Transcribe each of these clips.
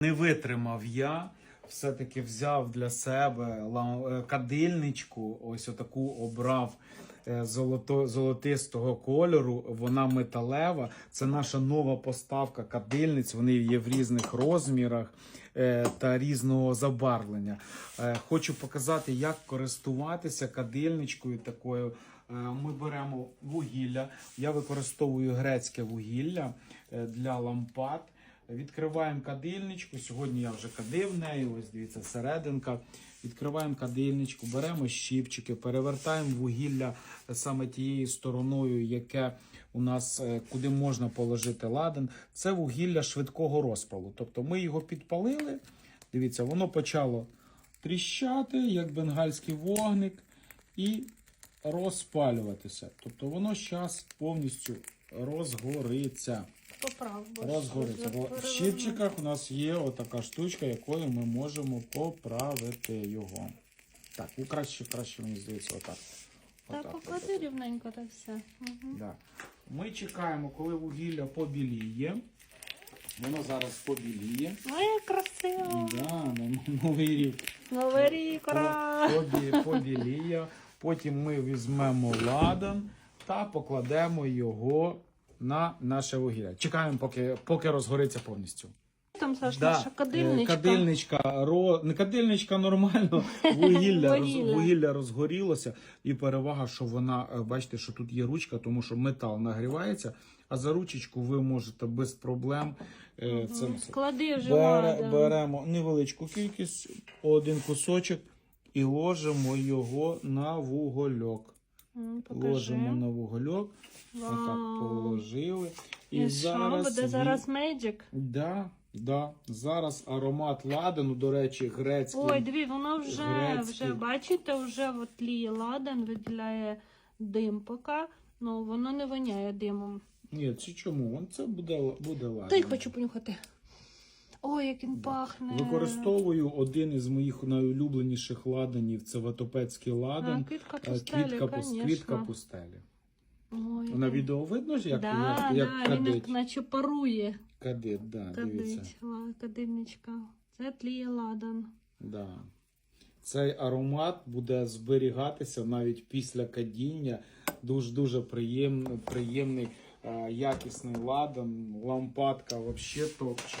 Не витримав я. Все-таки взяв для себе е, кадильничку, ось отаку обрав е, золото, золотистого кольору. Вона металева. Це наша нова поставка кадильниць. Вони є в різних розмірах е, та різного забарвлення. Хочу показати, як користуватися кадильничкою такою. Ми беремо вугілля. Я використовую грецьке вугілля для лампад. Відкриваємо кадильничку. Сьогодні я вже кадив нею. Ось дивіться, серединка. Відкриваємо кадильничку, беремо щіпчики, перевертаємо вугілля саме тією стороною, яке у нас е, куди можна положити ладан. Це вугілля швидкого розпалу. Тобто ми його підпалили. Дивіться, воно почало тріщати, як бенгальський вогник, і розпалюватися. Тобто воно зараз повністю розгориться. Поправ. Розгориться. Бо в щипчиках у нас є отака штучка, якою ми можемо поправити його. Так, ну краще, краще мені здається, отак. Та Отак, поклади отак. рівненько та все. Угу. Да. Ми чекаємо, коли вугілля побіліє. Воно зараз побіліє. Ну, як красиво. Да, на новий рік. Новий рік, ура! Побі- побіліє. Потім ми візьмемо ладан та покладемо його на наше вугілля. Чекаємо, поки, поки розгориться повністю. Там, Саш, Да, наша е, кадильничка. Кадильничка, ро... не кадильничка нормально, вугілля, роз... Вугілля. розгорілося. І перевага, що вона, е, бачите, що тут є ручка, тому що метал нагрівається, а за ручечку ви можете без проблем е, це Склади вже Бере, беремо невеличку кількість, один кусочок і ложимо його на вугольок. Покажи. Ложимо на вугольок. Вау. Положили. І, І зараз що, буде він- зараз Magic? Да, да. Зараз аромат ладану, до речі, грецький. Ой, диві, воно вже, Грецький. вже, бачите, вже от тліє ладан, виділяє дим поки, ну воно не воняє димом. Ні, це чому? Вон Це буде, буде ладан. Та й хочу понюхати. Ой, як він пахне. Використовую один із моїх найулюбленіших ладанів. Це ватопецький А, квітка Е, пустелі, Квітка, квітка пустелі. Ой, На відео видно ж, як, да, як, як да, він кадить? наче парує. Кадит, да, дивіться. Кадить, ла- кадильничка. Це тліє ладан. Да. Цей аромат буде зберігатися навіть після кадіння. Дуже-дуже приємний, приємний е, якісний ладан, лампадка взагалі топче.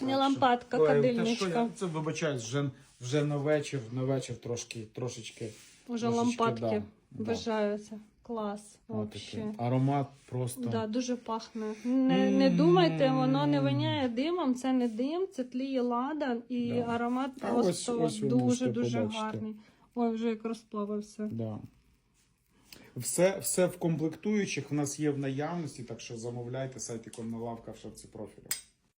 Не Так лампадка, Ой, та що я- Це вибачаюсь, вже, вже на вечір, на вечір трошки, трошечки. Уже Трошечки, лампадки да, да. вважаються. Клас. Вообще. Аромат просто. Да, дуже пахне. Не, не думайте, воно не воняє димом, це не дим, це тліє ладан і Да. аромат А просто дуже-дуже гарний. Ой, вже як розплавився. Да. Все, все в комплектуючих в нас є в наявності, так що замовляйте сайт іконна лавка в шапці профілю.